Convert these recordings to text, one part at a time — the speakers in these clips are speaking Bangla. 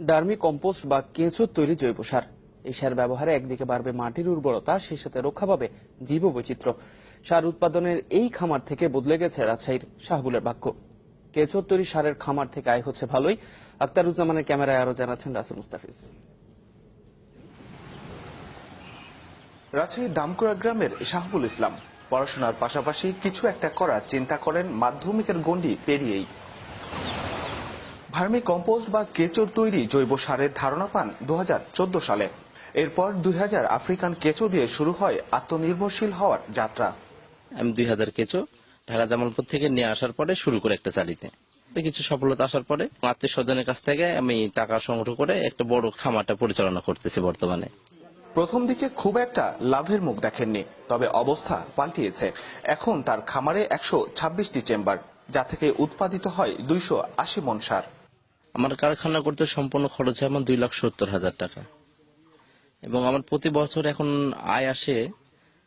ডার্মি কম্পোস্ট বা কেঁচোর তৈরি জৈব সার। এই সার ব্যবহারে একদিকে বাড়বে মাটির উর্বরতা, সেই সাথে রক্ষা পাবে জীববৈচিত্র্য। সার উৎপাদনের এই খামার থেকে বদলে গেছে রাজশাহীর শাহবুলের বাক্য। কেঁচোর তৈরি সারের খামার থেকে আয় হচ্ছে ভালোই। আক্তারুজ্জামানের ক্যামেরায় আরও জানাচ্ছেন রাসেল মুস্তাফিজ। রাজশাহী দামকুড়া গ্রামের শাহবুল ইসলাম পড়াশোনার পাশাপাশি কিছু একটা করার চিন্তা করেন মাধ্যমিকের গণ্ডি পেরিয়েই। ভার্মি কম্পোস্ট বা কেঁচোর তৈরি জৈব সারের ধারণা পান দু হাজার চোদ্দ সালে। এরপর দুই হাজার আফ্রিকান কেঁচো দিয়ে শুরু হয় আত্মনির্ভরশীল হওয়ার যাত্রা। আমি দুই হাজার কেঁচো ঢাকা জামালপুর থেকে নিয়ে আসার পরে শুরু করে একটা চালিতে। কিছু সফলতা আসার পরে আত্মীয় স্বজনের কাছ থেকে আমি টাকা সংগ্রহ করে একটা বড় খামারটা পরিচালনা করতেছি বর্তমানে। প্রথম দিকে খুব একটা লাভের মুখ দেখেননি তবে অবস্থা পাল্টিয়েছে। এখন তার খামারে একশো ছাব্বিশটি চেম্বার যা থেকে উৎপাদিত হয় দুইশো আশি মন সার। আমার কারখানা করতে সম্পূর্ণ খরচ হয় আমার দুই লাখ সত্তর হাজার টাকা। এবং আমার প্রতি বছর এখন আয় আসে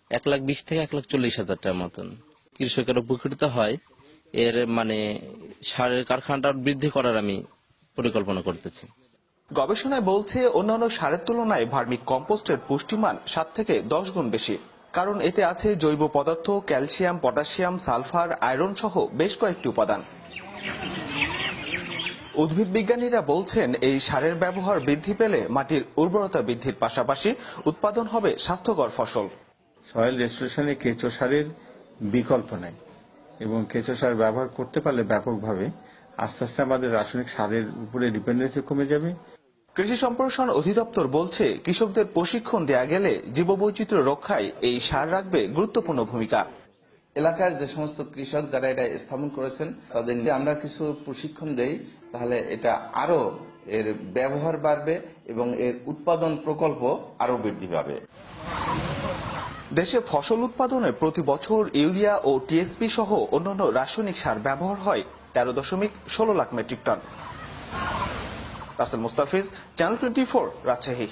এক লাখ বিশ থেকে এক লাখ চল্লিশ হাজার টাকার মতন। কৃষকের উপকৃত হয়, এর মানে সারের কারখানাটা বৃদ্ধি করার আমি পরিকল্পনা করতেছি। গবেষণায় বলছে অন্যান্য সারের তুলনায় ভার্মিক কম্পোস্টের পুষ্টিমান সাত থেকে দশ গুণ বেশি। কারণ এতে আছে জৈব পদার্থ, ক্যালসিয়াম, পটাশিয়াম, সালফার, আয়রন সহ বেশ কয়েকটি উপাদান। উদ্ভিদ বিজ্ঞানীরা বলছেন এই সারের ব্যবহার বৃদ্ধি পেলে মাটির উর্বরতা বৃদ্ধির পাশাপাশি উৎপাদন হবে স্বাস্থ্যকর ফসল। সয়েল রেস্টোরেশনে কেঁচো সারের বিকল্প নাই এবং কেঁচো সার ব্যবহার করতে পারলে ব্যাপকভাবে আস্তে আস্তে আমাদের রাসায়নিক সারের উপরে ডিপেন্ডেন্সি কমে যাবে। কৃষি সম্প্রসারণ অধিদপ্তর বলছে কৃষকদের প্রশিক্ষণ দেয়া গেলে জীববৈচিত্র্য রক্ষায় এই সার রাখবে গুরুত্বপূর্ণ ভূমিকা। এলাকার যে সমস্ত কৃষক যারা এটা স্থাপন করেছেন, তাদের আমরা কিছু প্রশিক্ষণ দেই, তাহলে এটা আরও এর ব্যবহার বাড়বে এবং এর উৎপাদন প্রকল্প আরও বৃদ্ধি পাবে। দেশে ফসল উৎপাদনে প্রতি বছর ইউরিয়া ও টিএসপি সহ অন্যান্য রাসায়নিক সার ব্যবহার হয় তেরো দশমিক ষোলো lakh metric ton. Rasel Mustafiz, channel twenty four, Rajshahi.